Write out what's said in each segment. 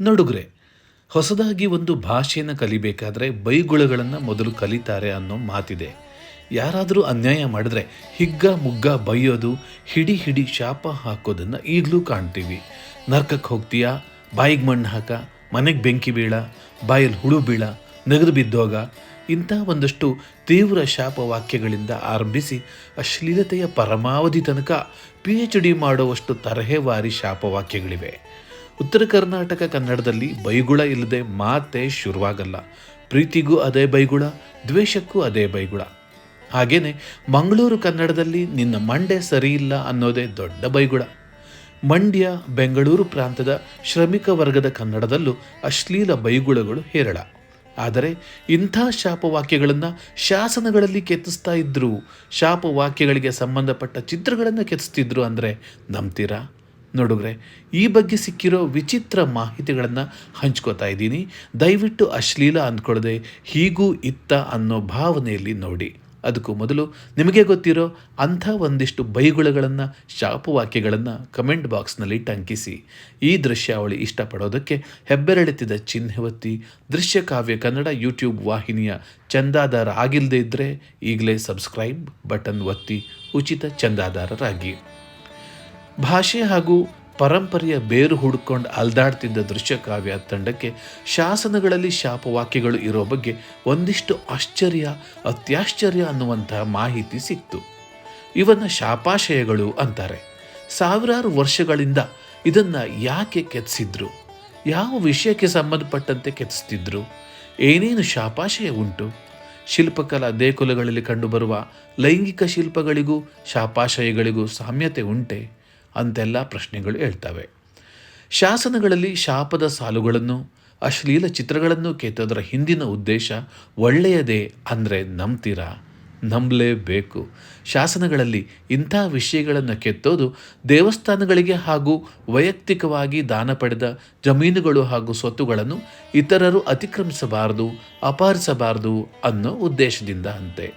ನಡುಗ್ರೆ. ಹೊಸದಾಗಿ ಒಂದು ಭಾಷೆಯನ್ನು ಕಲಿಬೇಕಾದ್ರೆ ಬೈಗುಳಗಳನ್ನು ಮೊದಲು ಕಲಿತಾರೆ ಅನ್ನೋ ಮಾತಿದೆ. ಯಾರಾದರೂ ಅನ್ಯಾಯ ಮಾಡಿದ್ರೆ ಹಿಗ್ಗ ಮುಗ್ಗ ಬೈಯೋದು, ಹಿಡಿ ಹಿಡಿ ಶಾಪ ಹಾಕೋದನ್ನು ಈಗಲೂ ಕಾಣ್ತೀವಿ. ನರ್ಕಕ್ಕೆ ಹೋಗ್ತೀಯಾ? ಬಾಯಿಗೆ ಮಣ್ಣು ಹಾಕ, ಮನೆಗೆ ಬೆಂಕಿ ಬೀಳ, ಬಾಯಲ್ಲಿ ಹುಳು ಬೀಳ, ನಗದು ಬಿದ್ದೋಗ. ಇಂಥ ಒಂದಷ್ಟು ತೀವ್ರ ಶಾಪ ವಾಕ್ಯಗಳಿಂದ ಆರಂಭಿಸಿ ಅಶ್ಲೀಲತೆಯ ಪರಮಾವಧಿ ತನಕ ಪಿ ಎಚ್ ಡಿ ಮಾಡುವಷ್ಟು ತರಹೇವಾರಿ ಶಾಪವಾಕ್ಯಗಳಿವೆ ಉತ್ತರ ಕರ್ನಾಟಕ ಕನ್ನಡದಲ್ಲಿ ಬೈಗುಳ ಇಲ್ಲದೆ ಮಾತೇ ಶುರುವಾಗಲ್ಲ. ಪ್ರೀತಿಗೂ ಅದೇ ಬೈಗುಳ, ದ್ವೇಷಕ್ಕೂ ಅದೇ ಬೈಗುಳ. ಹಾಗೇನೆ ಮಂಗಳೂರು ಕನ್ನಡದಲ್ಲಿ ನಿನ್ನ ಮಂಡೆ ಸರಿಯಿಲ್ಲ ಅನ್ನೋದೇ ದೊಡ್ಡ ಬೈಗುಳ. ಮಂಡ್ಯ, ಬೆಂಗಳೂರು ಪ್ರಾಂತದ ಶ್ರಮಿಕ ವರ್ಗದ ಕನ್ನಡದಲ್ಲೂ ಅಶ್ಲೀಲ ಬೈಗುಳಗಳು ಹೇರಳ. ಆದರೆ ಇಂಥ ಶಾಪವಾಕ್ಯಗಳನ್ನು ಶಾಸನಗಳಲ್ಲಿ ಕೆತ್ತಿಸ್ತಾ ಇದ್ರು, ಶಾಪವಾಕ್ಯಗಳಿಗೆ ಸಂಬಂಧಪಟ್ಟ ಚಿತ್ರಗಳನ್ನು ಕೆತ್ತಿಸ್ತಿದ್ರು ಅಂದರೆ ನಂಬ್ತೀರಾ? ನೋಡುಗ್ರೆ, ಈ ಬಗ್ಗೆ ಸಿಕ್ಕಿರೋ ವಿಚಿತ್ರ ಮಾಹಿತಿಗಳನ್ನು ಹಂಚ್ಕೋತಾ ಇದ್ದೀನಿ. ದಯವಿಟ್ಟು ಅಶ್ಲೀಲ ಅಂದ್ಕೊಳ್ಳದೆ ಹೀಗೂ ಇತ್ತ ಅನ್ನೋ ಭಾವನೆಯಲ್ಲಿ ನೋಡಿ. ಅದಕ್ಕೂ ಮೊದಲು ನಿಮಗೆ ಗೊತ್ತಿರೋ ಅಂಥ ಒಂದಿಷ್ಟು ಬೈಗುಳಗಳನ್ನು, ಶಾಪವಾಕ್ಯಗಳನ್ನು ಕಮೆಂಟ್ ಬಾಕ್ಸ್ನಲ್ಲಿ ಟಂಕಿಸಿ. ಈ ದೃಶ್ಯಾವಳಿ ಇಷ್ಟಪಡೋದಕ್ಕೆ ಹೆಬ್ಬೆರಳೆತ್ತಿದ ಚಿಹ್ನೆ ಒತ್ತಿ ದೃಶ್ಯಕಾವ್ಯ ಕನ್ನಡ ಯೂಟ್ಯೂಬ್ ವಾಹಿನಿಯ ಚಂದಾದಾರ ಆಗಿಲ್ಲದೇ ಇದ್ದರೆ ಈಗಲೇ ಸಬ್ಸ್ಕ್ರೈಬ್ ಬಟನ್ ಒತ್ತಿ ಉಚಿತ ಚಂದಾದಾರರಾಗಿ. ಭಾಷೆ ಹಾಗೂ ಪರಂಪರೆಯ ಬೇರು ಹುಡುಕೊಂಡು ಅಲ್ದಾಡ್ತಿದ್ದ ದೃಶ್ಯಕಾವ್ಯ ತಂಡಕ್ಕೆ ಶಾಸನಗಳಲ್ಲಿ ಶಾಪವಾಕ್ಯಗಳು ಇರೋ ಬಗ್ಗೆ ಒಂದಿಷ್ಟು ಆಶ್ಚರ್ಯ, ಅತ್ಯಾಶ್ಚರ್ಯ ಅನ್ನುವಂತಹ ಮಾಹಿತಿ ಸಿಕ್ತು. ಇವನ್ನ ಶಾಪಾಶಯಗಳು ಅಂತಾರೆ. ಸಾವಿರಾರು ವರ್ಷಗಳಿಂದ ಇದನ್ನು ಯಾಕೆ ಕೆತ್ತಿಸಿದ್ರು ಯಾವ ವಿಷಯಕ್ಕೆ ಸಂಬಂಧಪಟ್ಟಂತೆ ಕೆತ್ತಿಸ್ತಿದ್ರು ಏನೇನು ಶಾಪಾಶಯ ಉಂಟು? ಶಿಲ್ಪಕಲಾ ದೇಗುಲಗಳಲ್ಲಿ ಕಂಡುಬರುವ ಲೈಂಗಿಕ ಶಿಲ್ಪಗಳಿಗೂ ಶಾಪಾಶಯಗಳಿಗೂ ಸಾಮ್ಯತೆ ಉಂಟೆ? ಅಂತೆಲ್ಲ ಪ್ರಶ್ನೆಗಳು ಹೇಳ್ತವೆ. ಶಾಸನಗಳಲ್ಲಿ ಶಾಪದ ಸಾಲುಗಳನ್ನು, ಅಶ್ಲೀಲ ಚಿತ್ರಗಳನ್ನು ಕೆತ್ತೋದರ ಹಿಂದಿನ ಉದ್ದೇಶ ಒಳ್ಳೆಯದೇ ಅಂದರೆ ನಂಬ್ತೀರಾ? ನಂಬಲೇಬೇಕು. ಶಾಸನಗಳಲ್ಲಿ ಇಂಥ ವಿಷಯಗಳನ್ನು ಕೆತ್ತೋದು ದೇವಸ್ಥಾನಗಳಿಗೆ ಹಾಗೂ ವೈಯಕ್ತಿಕವಾಗಿ ದಾನ ಪಡೆದ ಜಮೀನುಗಳು ಹಾಗೂ ಸ್ವತ್ತುಗಳನ್ನು ಇತರರು ಅತಿಕ್ರಮಿಸಬಾರದು, ಅಪಹರಿಸಬಾರದು ಅನ್ನೋ ಉದ್ದೇಶದಿಂದ ಅಂತೆ.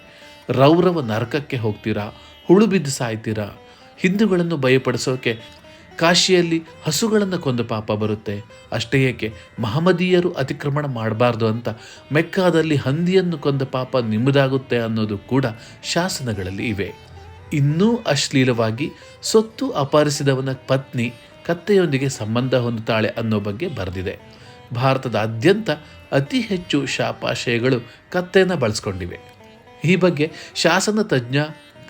ರೌರವ ನರಕಕ್ಕೆ ಹೋಗ್ತೀರಾ? ಹುಳು ಬಿದ್ದು ಸಾಯ್ತೀರಾ? ಹಿಂದೂಗಳನ್ನು ಭಯಪಡಿಸೋಕೆ, ಕಾಶಿಯಲ್ಲಿ ಹಸುಗಳನ್ನು ಕೊಂದ ಪಾಪ ಬರುತ್ತೆ. ಅಷ್ಟೇ ಏಕೆ, ಮಹಮ್ಮದೀಯರು ಅತಿಕ್ರಮಣ ಮಾಡಬಾರ್ದು ಅಂತ ಮೆಕ್ಕಾದಲ್ಲಿ ಹಂದಿಯನ್ನು ಕೊಂದ ಪಾಪ ನಿಮ್ಮದಾಗುತ್ತೆ ಅನ್ನೋದು ಕೂಡ ಶಾಸನಗಳಲ್ಲಿ ಇವೆ. ಇನ್ನೂ ಅಶ್ಲೀಲವಾಗಿ, ಸೊತ್ತು ಅಪಹರಿಸಿದವನ ಪತ್ನಿ ಕತ್ತೆಯೊಂದಿಗೆ ಸಂಬಂಧ ಹೊಂದುತ್ತಾಳೆ ಅನ್ನೋ ಬಗ್ಗೆ ಬರೆದಿದೆ. ಭಾರತದಾದ್ಯಂತ ಅತಿ ಹೆಚ್ಚು ಶಾಪಾಶಯಗಳು ಕತ್ತೆಯನ್ನು ಬಳಸ್ಕೊಂಡಿವೆ. ಈ ಬಗ್ಗೆ ಶಾಸನ ತಜ್ಞ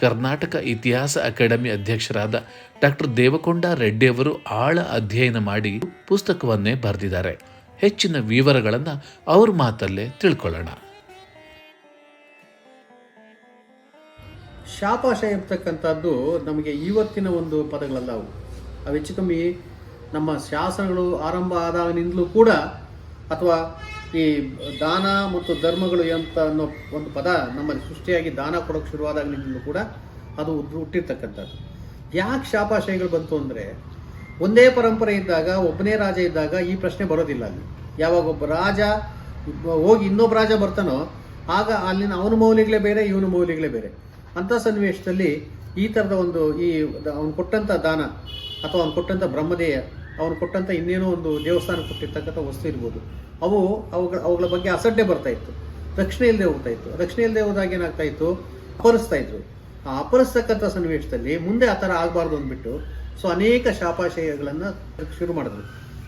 ಕರ್ನಾಟಕ ಇತಿಹಾಸ ಅಕಾಡೆಮಿ ಅಧ್ಯಕ್ಷರಾದ ಡಾಕ್ಟರ್ ದೇವಕೊಂಡ ರೆಡ್ಡಿಯವರು ಆಳ ಅಧ್ಯಯನ ಮಾಡಿ ಪುಸ್ತಕವನ್ನೇ ಬರೆದಿದ್ದಾರೆ. ಹೆಚ್ಚಿನ ವಿವರಗಳನ್ನು ಅವ್ರ ಮಾತಲ್ಲೇ ತಿಳ್ಕೊಳ್ಳೋಣ. ಶಾಪಾಶ ಇರ್ತಕ್ಕಂಥದ್ದು ನಮಗೆ ಇವತ್ತಿನ ಒಂದು ಪದಗಳಲ್ಲ ಅವು ಹೆಚ್ಚು ಕಮ್ಮಿ ನಮ್ಮ ಶಾಸನಗಳು ಆರಂಭ ಆದಾಗಿನಿಂದಲೂ ಕೂಡ ಅಥವಾ ಈ ದಾನ ಮತ್ತು ಧರ್ಮಗಳು ಅಂತ ಅನ್ನೋ ಒಂದು ಪದ ನಮ್ಮಲ್ಲಿ ಸೃಷ್ಟಿಯಾಗಿ ದಾನ ಕೊಡೋಕೆ ಶುರುವಾದಾಗಲಿಂದಲೂ ಕೂಡ ಅದು ಹುಟ್ಟು- ಹುಟ್ಟಿರ್ತಕ್ಕಂಥದ್ದು. ಯಾಕೆ ಶಾಪಾಶಯಗಳು ಬಂತು ಅಂದರೆ, ಒಂದೇ ಪರಂಪರೆ ಇದ್ದಾಗ, ಒಬ್ಬನೇ ರಾಜ ಇದ್ದಾಗ ಈ ಪ್ರಶ್ನೆ ಬರೋದಿಲ್ಲ ಅಲ್ಲಿ. ಯಾವಾಗ ಒಬ್ಬ ರಾಜ, ಹೋಗಿ ಇನ್ನೊಬ್ಬ ರಾಜ ಬರ್ತಾನೋ, ಆಗ ಅಲ್ಲಿನ ಅವನ ಮೌಲ್ಯಗಳೇ ಬೇರೆ, ಇವನ ಮೌಲ್ಯಗಳೇ ಬೇರೆ. ಅಂಥ ಸನ್ನಿವೇಶದಲ್ಲಿ ಈ ಥರದ ಒಂದು ಈ ಅವನು ಕೊಟ್ಟಂಥ ದಾನ ಅಥವಾ ಅವನು ಕೊಟ್ಟಂಥ ಬ್ರಹ್ಮದೇಯ, ಅವನು ಕೊಟ್ಟಂಥ ಇನ್ನೇನೋ ಒಂದು ದೇವಸ್ಥಾನ ಕೊಟ್ಟಿರ್ತಕ್ಕಂಥ ವಸ್ತು ಇರ್ಬೋದು. ಅವು ಅವುಗಳ ಅವುಗಳ ಬಗ್ಗೆ ಅಸಡ್ಡೆ ಬರ್ತಾ ಇತ್ತು. ರಕ್ಷಣೆ ಇಲ್ಲದೆ ಹೋಗ್ತಾ ಇತ್ತು. ರಕ್ಷಣೆ ಇಲ್ಲದೆ ಹೋದಾಗ ಏನಾಗ್ತಾ ಇತ್ತು? ಅಪಹರಿಸ್ತಾ ಇದ್ರು. ಆ ಅಪರಿಸ್ತಕ್ಕಂಥ ಸನ್ನಿವೇಶದಲ್ಲಿ ಮುಂದೆ ಆ ಥರ ಆಗಬಾರ್ದು ಅಂದ್ಬಿಟ್ಟು ಸೊ ಅನೇಕ ಶಾಪಾಶಯಗಳನ್ನು ಶುರು ಮಾಡಿದ್ರು.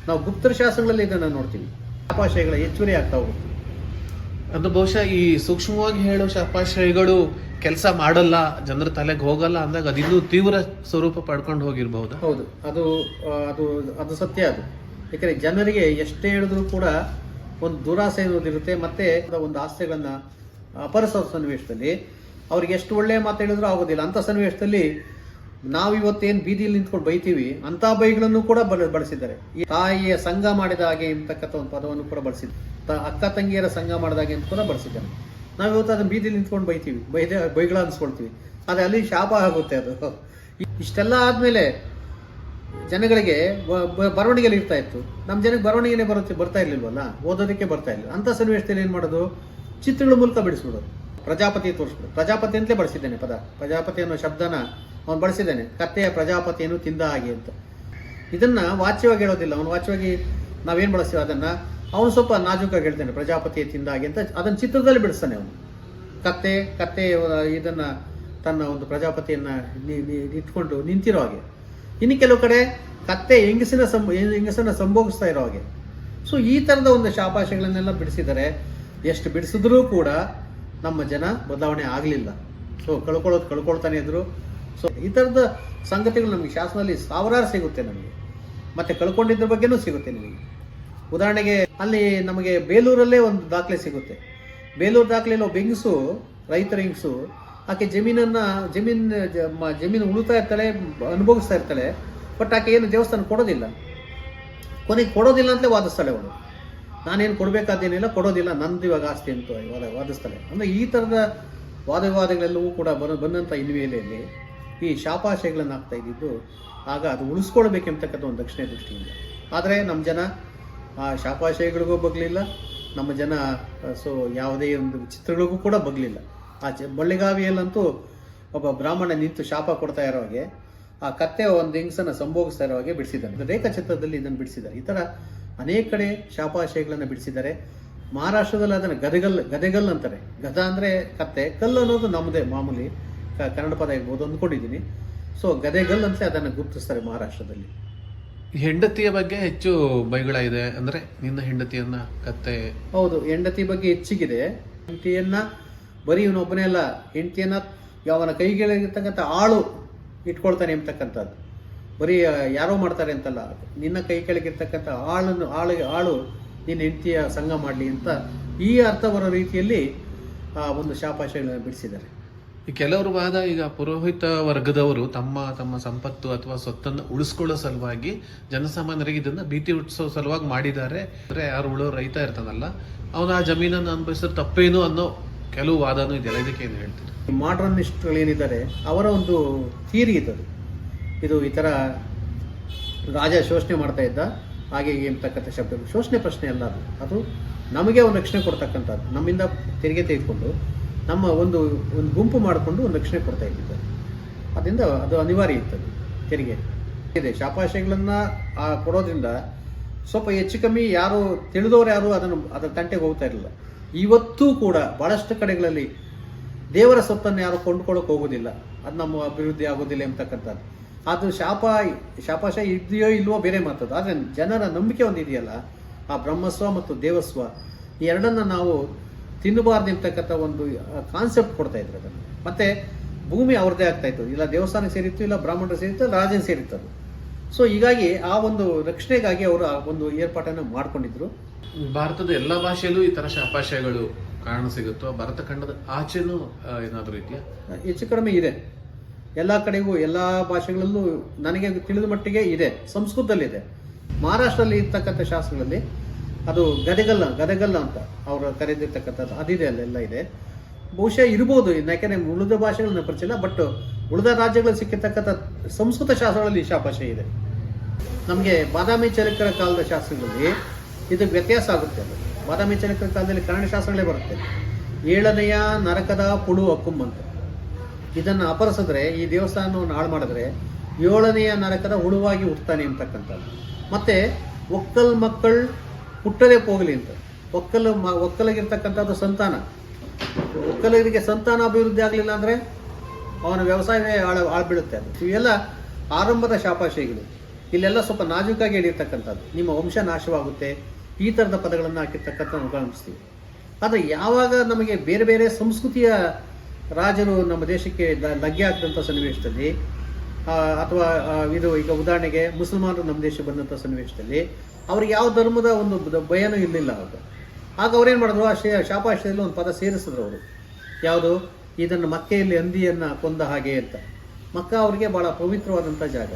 ನಾವು ಗುಪ್ತರ ಶಾಸನಗಳಲ್ಲಿ ಇದನ್ನು ನೋಡ್ತೀವಿ. ಶಾಪಾಶಯಗಳ ಹೆಚ್ಚುವರಿ ಆಗ್ತಾ ಹೋಗುತ್ತೆ. ಅದು ಬಹುಶಃ ಈ ಸೂಕ್ಷ್ಮವಾಗಿ ಹೇಳೋ ಶಾಪಾಶಯಗಳು ಕೆಲಸ ಮಾಡಲ್ಲ ಜನರ ತಲೆಗೆ ಹೋಗಲ್ಲ ಅಂದಾಗ ಅದಿನ್ನೂ ತೀವ್ರ ಸ್ವರೂಪ ಪಡ್ಕೊಂಡು ಹೋಗಿರ್ಬಹುದು. ಹೌದು. ಅದು ಅದು ಅದು ಸತ್ಯ ಅದು. ಯಾಕಂದರೆ ಜನರಿಗೆ ಎಷ್ಟೇ ಹೇಳಿದ್ರು ಕೂಡ ಒಂದು ದುರಾಸೆ ಅನ್ನೋದಿರುತ್ತೆ ಮತ್ತೆ ಒಂದು ಆಸೆಗಳನ್ನ ಅಪರಿಸೋ ಸನ್ನಿವೇಶದಲ್ಲಿ ಅವ್ರಿಗೆ ಎಷ್ಟು ಒಳ್ಳೆಯ ಮಾತು ಹೇಳಿದ್ರು ಆಗೋದಿಲ್ಲ. ಅಂತ ಸನ್ನಿವೇಶದಲ್ಲಿ ನಾವು ಇವತ್ತೇನು ಬೀದಿಯಲ್ಲಿ ನಿಂತ್ಕೊಂಡು ಬೈತೀವಿ ಅಂತ ಬೈಗಳನ್ನು ಕೂಡ ಬಳ, ಬಳಸಿದ್ದಾರೆ. ಈ ತಾಯಿಯ ಸಂಘ ಮಾಡಿದ ಹಾಗೆ ಎಂಬತಕ್ಕಂಥ ಒಂದು ಪದವನ್ನು ಕೂಡ ಬಳಸಿದ್ದಾರೆ. ತ- ಅಕ್ಕ ತಂಗಿಯರ ಸಂಘ ಮಾಡಿದ ಹಾಗೆ ಅಂತ ಕೂಡ ಬಳಸಿದ್ದಾರೆ. ನಾವು ಇವತ್ತು ಅದನ್ನ ಬೀದಿಯಲ್ಲಿ ನಿಂತ್ಕೊಂಡು ಬೈತೀವಿ. ಬೈದೆ, ಬೈಗಳ ಅನ್ಸ್ಕೊಳ್ತೀವಿ. ಆದರೆ ಅಲ್ಲಿ ಶಾಪ ಆಗುತ್ತೆ ಅದು. ಇಷ್ಟೆಲ್ಲ ಆದ್ಮೇಲೆ ಜನಗಳಿಗೆ ಬರವಣಿಗೆಯಲ್ಲಿ ಇರ್ತಾ ಇತ್ತು. ನಮ್ಮ ಜನಕ್ಕೆ ಬರವಣಿಗೆನೇ ಬರುತ್ತೆ, ಬರ್ತಾ ಇರ್ಲಿಲ್ವಲ್ಲ? ಓದೋದಕ್ಕೆ ಬರ್ತಾ ಇರಲಿಲ್ಲ ಅಂತ ಸನ್ನಿವೇಶದಲ್ಲಿ ಏನು ಮಾಡೋದು? ಚಿತ್ರಗಳ ಮೂಲಕ ಬಿಡಿಸ್ಬಿಡೋದು. ಪ್ರಜಾಪತಿ ತೋರಿಸ್ಬಿಡೋದು. ಪ್ರಜಾಪತಿ ಅಂತಲೇ ಬಳಸಿದ್ದೇನೆ ಪದ. ಪ್ರಜಾಪತಿ ಅನ್ನೋ ಶಬ್ದನ ಅವನು ಬಳಸಿದ್ದೇನೆ. ಕತ್ತೆಯ ಪ್ರಜಾಪತಿಯನ್ನು ತಿಂದ ಹಾಗೆ ಅಂತ. ಇದನ್ನ ವಾಚ್ಯವಾಗಿ ಹೇಳೋದಿಲ್ಲ. ಅವನು ವಾಚ್ಯವಾಗಿ ನಾವೇನು ಬಳಸ್ತೀವಿ ಅದನ್ನು? ಅವನು ಸ್ವಲ್ಪ ನಾಜೂಕಾಗಿ ಹೇಳ್ತಾನೆ ಪ್ರಜಾಪತಿ ಹಾಗೆ ಅಂತ. ಅದನ್ನು ಚಿತ್ರದಲ್ಲಿ ಬಿಡಿಸ್ತಾನೆ ಅವನು. ಕತ್ತೆ ಕತ್ತೆ, ಇದನ್ನು ತನ್ನ ಒಂದು ಪ್ರಜಾಪತಿಯನ್ನು ಇಟ್ಕೊಂಡು ನಿಂತಿರೋ ಹಾಗೆ. ಇನ್ನು ಕೆಲವು ಕಡೆ ಕತ್ತೆ ಹೆಂಗಸಿನ ಸಂ ಹೆಂಗಸನ್ನ ಸಂಭೋಗಿಸ್ತಾ ಇರೋ ಹಾಗೆ. ಸೊ ಈ ಥರದ ಒಂದು ಶಾಪಾಶಗಳನ್ನೆಲ್ಲ ಬಿಡಿಸಿದರೆ ಎಷ್ಟು ಬಿಡಿಸಿದ್ರೂ ಕೂಡ ನಮ್ಮ ಜನ ಬದಲಾವಣೆ ಆಗಲಿಲ್ಲ. ಸೊ ಕಳ್ಕೊಳ್ಳೋದು ಕಳ್ಕೊಳ್ತಾನೆ ಇದ್ರು. ಸೊ ಈ ಥರದ ಸಂಗತಿಗಳು ನಮಗೆ ಶಾಸನದಲ್ಲಿ ಸಾವಿರಾರು ಸಿಗುತ್ತೆ ನಮಗೆ. ಮತ್ತೆ ಕಳ್ಕೊಂಡಿದ್ರ ಬಗ್ಗೆನೂ ಸಿಗುತ್ತೆ ನಿಮಗೆ. ಉದಾಹರಣೆಗೆ, ಅಲ್ಲಿ ನಮಗೆ ಬೇಲೂರಲ್ಲೇ ಒಂದು ದಾಖಲೆ ಸಿಗುತ್ತೆ. ಬೇಲೂರು ದಾಖಲೆಯಲ್ಲಿ ಒಬ್ಬ ಹೆಂಗಸು, ರೈತರ ಹೆಂಗಸು ಆಕೆ ಜಮೀನನ್ನ, ಜಮೀನ್ ಜಮೀನು ಉಳಿತಾ ಇರ್ತಾಳೆ, ಅನುಭವಿಸ್ತಾ ಇರ್ತಾಳೆ, ಬಟ್ ಆಕೆ ಏನು ದೇವಸ್ಥಾನ ಕೊಡೋದಿಲ್ಲ. ಕೊನೆಗೆ ಕೊಡೋದಿಲ್ಲ ಅಂತಲೇ ವಾದಿಸ್ತಾಳೆ ಅವಳು. ನಾನೇನು ಕೊಡಬೇಕಾದೇನಿಲ್ಲ ಕೊಡೋದಿಲ್ಲ, ನಂದು ಇವಾಗ ಆಸ್ತಿ ಅಂತ ವಾದ, ವಾದಿಸ್ತಾಳೆ. ಅಂದರೆ ಈ ಥರದ ವಾದ ವಿವಾದಗಳೆಲ್ಲವೂ ಕೂಡ ಬರ, ಬಂದಂಥ ಹಿನ್ನೆಲೆಯಲ್ಲಿ ಈ ಶಾಪಾಶಯಗಳನ್ನು ಆಗ್ತಾ ಇದ್ದಿದ್ದು, ಆಗ ಅದು ಉಳಿಸ್ಕೊಳ್ಬೇಕೆಂಬತಕ್ಕಂಥ ಒಂದು ದಕ್ಷಿಣ ದೃಷ್ಟಿಯಿಂದ. ಆದರೆ ನಮ್ಮ ಜನ ಆ ಶಾಪಾಶಯಗಳಿಗೂ ಬಗ್ಲಿಲ್ಲ, ನಮ್ಮ ಜನ ಸೊ ಯಾವುದೇ ಒಂದು ಚಿತ್ರಗಳಿಗೂ ಕೂಡ ಬಗ್ಲಿಲ್ಲ. ಆ ಚ ಬಳ್ಳಿಗಾವಿಯಲ್ಲಂತೂ ಒಬ್ಬ ಬ್ರಾಹ್ಮಣ ನಿಂತು ಶಾಪ ಕೊಡ್ತಾ ಇರೋ ಹಾಗೆ ಆ ಕತ್ತೆ ಒಂದು ಹಿಂಗ್ಸನ್ನ ಸಂಭೋಗಿಸ್ತಾ ಇರೋ ಹಾಗೆ ಬಿಡಿಸಿದ್ದಾರೆ ರೇಖಾಚಿತ್ರದಲ್ಲಿ ಇದನ್ನು ಬಿಡಿಸಿದ್ದಾರೆ. ಈ ಥರ ಅನೇಕ ಕಡೆ ಶಾಪಾಶಯಗಳನ್ನು ಬಿಡಿಸಿದ್ದಾರೆ. ಮಹಾರಾಷ್ಟ್ರದಲ್ಲಿ ಅದನ್ನು ಗದೆಗಲ್ ಗದೆಗಲ್ ಅಂತಾರೆ. ಗದ ಅಂದರೆ ಕತ್ತೆ ಕಲ್ಲು ಅನ್ನೋದು ನಮ್ಮದೇ ಮಾಮೂಲಿ ಕನ್ನಡ ಪದ ಇರ್ಬೋದು ಅಂದ್ಕೊಂಡಿದ್ದೀನಿ. ಸೊ ಗದೆಗಲ್ ಅಂತ ಅದನ್ನು ಗುರುತಿಸ್ತಾರೆ ಮಹಾರಾಷ್ಟ್ರದಲ್ಲಿ. ಹೆಂಡತಿಯ ಬಗ್ಗೆ ಹೆಚ್ಚು ಬೈಗಳ ಇದೆ ಅಂದ್ರೆ ನಿನ್ನ ಹೆಂಡತಿಯನ್ನ ಕತ್ತೆ ಹೌದು ಹೆಂಡತಿ ಬಗ್ಗೆ ಹೆಚ್ಚಿಗಿದೆ. ಹೆಂಡತಿಯನ್ನ ಬರೀ ಇವನೊಬ್ಬನೇ ಅಲ್ಲ, ಹೆಂಡತಿಯನ್ನು ಅವನ ಕೈಗಳಿರ್ತಕ್ಕಂಥ ಆಳು ಇಟ್ಕೊಳ್ತಾನೆ ಎಂಬತಕ್ಕಂಥದ್ದು. ಬರೀ ಯಾರೋ ಮಾಡ್ತಾರೆ ಅಂತಲ್ಲ, ನಿನ್ನ ಕೈ ಆಳನ್ನು ಆಳು ಆಳು ನಿನ್ನ ಹೆಂಡತಿಯ ಸಂಘ ಮಾಡಲಿ ಅಂತ ಈ ಅರ್ಥ ಬರೋ ರೀತಿಯಲ್ಲಿ, ಆ, ಒಂದು ಶಾಪಾಶಯಗಳನ್ನು ಬಿಡಿಸಿದ್ದಾರೆ. ಕೆಲವರು ವಾದ ಈಗ ಪುರೋಹಿತ ವರ್ಗದವರು ತಮ್ಮ ತಮ್ಮ ಸಂಪತ್ತು ಅಥವಾ ಸ್ವತ್ತನ್ನು ಉಳಿಸ್ಕೊಳ್ಳೋ ಸಲುವಾಗಿ ಜನಸಾಮಾನ್ಯರಿಗೆ ಇದನ್ನ ಭೀತಿ ಹುಟ್ಟಿಸೋ ಸಲುವಾಗಿ ಮಾಡಿದ್ದಾರೆ. ಅಂದ್ರೆ ಯಾರು ಉಳೋ ರೈತ ಇರ್ತಾನಲ್ಲ, ಅವನು ಆ ಜಮೀನನ್ನು ಅನುಭವಿಸಿದ್ರೆ ತಪ್ಪೇನು ಅನ್ನೋ ಕೆಲವು ವಾದನೂ ಇದೆಯಲ್ಲ, ಇದಕ್ಕೆ ಏನು ಹೇಳ್ತೀರಿ ಮಾಡರ್ನಿಸ್ಟ್ಗಳೇನಿದ್ದಾರೆ ಅವರ ಒಂದು ಥಿಯರಿ ಇದ್ದದು ಇದು ಈ ಥರ ರಾಜ ಶೋಷಣೆ ಮಾಡ್ತಾ ಇದ್ದ, ಹಾಗೆ ಏನ್ತಕ್ಕಂಥ ಶಬ್ದ. ಶೋಷಣೆ ಪ್ರಶ್ನೆ ಅಲ್ಲ ಅದು. ಅದು ನಮಗೆ ಒಂದು ರಕ್ಷಣೆ ಕೊಡ್ತಕ್ಕಂಥದ್ದು. ನಮ್ಮಿಂದ ತೆರಿಗೆ ತೆಗೆದುಕೊಂಡು, ನಮ್ಮ ಒಂದು ಒಂದು ಗುಂಪು ಮಾಡಿಕೊಂಡು ಒಂದು ರಕ್ಷಣೆ ಕೊಡ್ತಾ ಇದ್ದಿದ್ದಾರೆ ಅದರಿಂದ ಅದು ಅನಿವಾರ್ಯ ಇತ್ತು ತೆರಿಗೆ. ಇದೆ, ಶಾಪಾಶಯಗಳನ್ನು ಕೊಡೋದ್ರಿಂದ ಸ್ವಲ್ಪ ಹೆಚ್ಚು ಕಮ್ಮಿ ಯಾರು ತಿಳಿದವರು ಯಾರು ಅದನ್ನು, ಅದರ ತಂಟೆಗೆ ಹೋಗ್ತಾ ಇರಲಿಲ್ಲ. ಇವತ್ತೂ ಕೂಡ ಭಾಳಷ್ಟು ಕಡೆಗಳಲ್ಲಿ ದೇವರ ಸೊತ್ತನ್ನು ಯಾರು ಕೊಂಡ್ಕೊಳ್ಳೋಕೆ ಹೋಗೋದಿಲ್ಲ. ಅದು ನಮ್ಮ ಅಭಿವೃದ್ಧಿ ಆಗೋದಿಲ್ಲ ಎಂಬತಕ್ಕಂಥದ್ದು. ಅದು ಶಾಪ, ಶಾಪಶ ಇದೆಯೋ ಇಲ್ವೋ ಬೇರೆ ಮಾತದ್ದು ಆದರೆ ಜನರ ನಂಬಿಕೆ ಒಂದಿದೆಯಲ್ಲ ಆ ಬ್ರಹ್ಮಸ್ವ ಮತ್ತು ದೇವಸ್ವ, ಈ ಎರಡನ್ನ ನಾವು ತಿನ್ನಬಾರ್ದು ಎಂಬತಕ್ಕಂಥ ಒಂದು ಕಾನ್ಸೆಪ್ಟ್ ಕೊಡ್ತಾ ಇದ್ರು ಅದನ್ನು. ಮತ್ತೆ ಭೂಮಿ ಅವ್ರದ್ದೇ ಆಗ್ತಾ ಇತ್ತು. ಇಲ್ಲ ದೇವಸ್ಥಾನ ಸೇರಿತ್ತು, ಇಲ್ಲ ಬ್ರಾಹ್ಮಣರು ಸೇರಿತ್ತು ರಾಜನ ಸೇರಿತ್ತು ಸೊ ಹೀಗಾಗಿ ಆ ಒಂದು ರಕ್ಷಣೆಗಾಗಿ ಅವರು ಆ ಒಂದು ಏರ್ಪಾಟನ್ನು ಮಾಡ್ಕೊಂಡಿದ್ರು. ಭಾರತದ ಎಲ್ಲ ಭಾಷೆಯಲ್ಲೂ ಈ ತರ ಶಾಪಾಶಯಗಳು ಕಾರಣ ಸಿಗುತ್ತೋ, ಭಾರತ ಖಂಡದ ಆಚೆನೂ ಏನಾದರೂ ಇದೆಯಾ? ಹೆಚ್ಚು ಕಡಿಮೆ ಇದೆ. ಎಲ್ಲ ಕಡೆಗೂ, ಎಲ್ಲ ಭಾಷೆಗಳಲ್ಲೂ ನನಗೆ ತಿಳಿದ ಮಟ್ಟಿಗೆ ಇದೆ. ಸಂಸ್ಕೃತದಲ್ಲಿದೆ. ಮಹಾರಾಷ್ಟ್ರದಲ್ಲಿ ಇರ್ತಕ್ಕಂಥ ಶಾಸ್ತ್ರಗಳಲ್ಲಿ ಅದು ಗದಗಲ್ಲ ಗದಗಲ್ಲ ಅಂತ ಅವರು ಕರೆದಿರ್ತಕ್ಕಂಥದ್ದು. ಅದಿದೆ ಅಲ್ಲೆಲ್ಲ ಇದೆ. ಬಹುಶಃ ಇರ್ಬೋದು. ಯಾಕೆಂದರೆ ಉಳಿದ ಭಾಷೆಗಳನ್ನ ಪರಿಚಯ ಬಟ್ ಉಳಿದ ರಾಜ್ಯಗಳಲ್ಲಿ ಸಿಕ್ಕಿರ್ತಕ್ಕಂಥ ಸಂಸ್ಕೃತ ಶಾಸ್ತ್ರಗಳಲ್ಲಿ ಶಾಪಾಶಯ ಇದೆ. ನಮಗೆ ಬಾದಾಮಿ ಚರಿಕರ ಕಾಲದ ಶಾಸ್ತ್ರಗಳಲ್ಲಿ ಇದಕ್ಕೆ ವ್ಯತ್ಯಾಸ ಆಗುತ್ತೆ ಅದು. ಬಾದಾಮಿ ಕಾಲದಲ್ಲಿ ಕನ್ನಡ ಶಾಸ್ತ್ರಗಳೇ ಬರುತ್ತೆ. ಏಳನೆಯ ನರಕದ ಪುಡು ಅಕ್ಕುಂಬಂತ ಇದನ್ನು ಅಪರಿಸಿದ್ರೆ, ಈ ದೇವಸ್ಥಾನವನ್ನು ಹಾಳು ಮಾಡಿದ್ರೆ ಏಳನೆಯ ನರಕದ ಹುಳುವಾಗಿ ಹುಟ್ಟುತ್ತಾನೆ ಅಂತಕ್ಕಂಥದ್ದು. ಮತ್ತೆ ಒಕ್ಕಲ್ ಮಕ್ಕಳು ಹುಟ್ಟದೇ ಹೋಗಲಿ ಅಂತ. ಒಕ್ಕಲ್ ಮ, ಒಕ್ಕಲಿಗಿರ್ತಕ್ಕಂಥದ್ದು ಸಂತಾನ. ಒಕ್ಕಲಿಗರಿಗೆ ಸಂತಾನ ಅಭಿವೃದ್ಧಿ ಆಗಲಿಲ್ಲ ಅಂದರೆ ಅವನ ವ್ಯವಸಾಯವೇ ಆಳ ಆಳ್ಬಿಡುತ್ತೆ ಅದು. ಇವೆಲ್ಲ ಆರಂಭದ ಶಾಪಾಶಯಗಳು ಇಲ್ಲೆಲ್ಲ ಸ್ವಲ್ಪ ನಾಜೂಕಾಗಿ ಹೇಳಿರ್ತಕ್ಕಂಥದ್ದು ನಿಮ್ಮ ವಂಶ ನಾಶವಾಗುತ್ತೆ. ಈ ಥರದ ಪದಗಳನ್ನು ಹಾಕಿರ್ತಕ್ಕಂಥ ಗಮನಿಸ್ತೀವಿ ಆದರೆ ಯಾವಾಗ ನಮಗೆ ಬೇರೆ ಬೇರೆ ಸಂಸ್ಕೃತಿಯ ರಾಜರು ನಮ್ಮ ದೇಶಕ್ಕೆ ಲಗ್ಗೆ ಆಗ್ತಂಥ ಸನ್ನಿವೇಶದಲ್ಲಿ ಅಥವಾ ಇದು ಈಗ ಉದಾಹರಣೆಗೆ ಮುಸಲ್ಮಾನರು ನಮ್ಮ ದೇಶ ಬಂದಂಥ ಸನ್ನಿವೇಶದಲ್ಲಿ, ಅವ್ರಿಗೆ ಯಾವ ಧರ್ಮದ ಒಂದು ಭಯನೂ ಇರಲಿಲ್ಲ ಅವರು ಆಗ ಅವ್ರೇನು ಮಾಡಿದ್ರು? ಆ ಶೇ, ಶಾಪಾಶಯದಲ್ಲಿ ಒಂದು ಪದ ಸೇರಿಸಿದ್ರು ಅವರು. ಯಾವುದು? ಇದನ್ನು ಮಕ್ಕೆಯಲ್ಲಿ ಹಂದಿಯನ್ನು ಕೊಂದ ಹಾಗೆ ಅಂತ. ಮಕ್ಕ ಅವರಿಗೆ ಭಾಳ ಪವಿತ್ರವಾದಂಥ ಜಾಗ.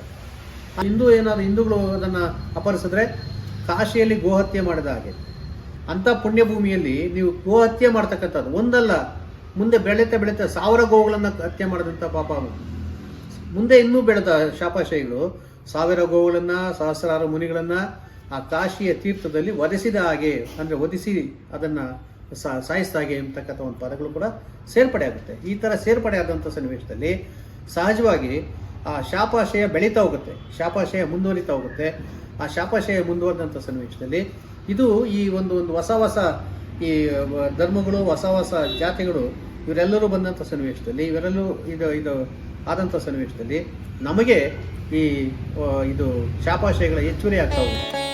ಹಿಂದೂ ಏನಾದರೂ ಹಿಂದೂಗಳು ಅದನ್ನು ಅಪಹರಿಸಿದ್ರೆ ಕಾಶಿಯಲ್ಲಿ ಗೋಹತ್ಯೆ ಮಾಡಿದ ಹಾಗೆ. ಅಂಥ ಪುಣ್ಯಭೂಮಿಯಲ್ಲಿ ನೀವು ಗೋಹತ್ಯೆ ಮಾಡ್ತಕ್ಕಂಥದ್ದು. ಒಂದಲ್ಲ, ಮುಂದೆ ಬೆಳೀತಾ ಬೆಳೀತಾ ಸಾವಿರ ಗೋವುಗಳನ್ನು ಹತ್ಯೆ ಮಾಡಿದಂಥ ಪಾಪ ಮುಂದೆ ಇನ್ನೂ ಬೆಳೆದ ಶಾಪಾಶಯಗಳು ಸಾವಿರ ಗೋವುಗಳನ್ನು, ಸಹಸ್ರಾರು ಮುನಿಗಳನ್ನು ಆ ಕಾಶಿಯ ತೀರ್ಥದಲ್ಲಿ ವಧಿಸಿದ ಹಾಗೆ, ಅಂದರೆ ಒದಿಸಿ ಅದನ್ನು ಸಾಯಿಸಿದ ಹಾಗೆ ಎಂಬತಕ್ಕಂಥ ಒಂದು ಪದಗಳು ಕೂಡ ಸೇರ್ಪಡೆ ಆಗುತ್ತೆ. ಈ ಥರ ಸೇರ್ಪಡೆ ಆದಂಥ ಸನ್ನಿವೇಶದಲ್ಲಿ ಸಹಜವಾಗಿ ಆ ಶಾಪಾಶಯ ಬೆಳೀತಾ ಹೋಗುತ್ತೆ, ಶಾಪಾಶಯ ಮುಂದುವರಿತಾ ಹೋಗುತ್ತೆ. ಆ ಶಾಪಾಶಯ ಮುಂದುವರೆದಂಥ ಸನ್ನಿವೇಶದಲ್ಲಿ ಇದು ಈ ಒಂದು ಒಂದು ಹೊಸ ಹೊಸ ಈ ಧರ್ಮಗಳು, ಹೊಸ ಹೊಸ ಜಾತಿಗಳು ಇವರೆಲ್ಲರೂ ಬಂದಂಥ ಸನ್ನಿವೇಶದಲ್ಲಿ, ಇವರೆಲ್ಲರೂ ಇದು ಇದು ಆದಂಥ ಸನ್ನಿವೇಶದಲ್ಲಿ ನಮಗೆ ಈ ಇದು ಶಾಪಾಶಯಗಳ ಹೆಚ್ಚುವರಿ ಆಗ್ತಾ ಹೋಗುತ್ತೆ.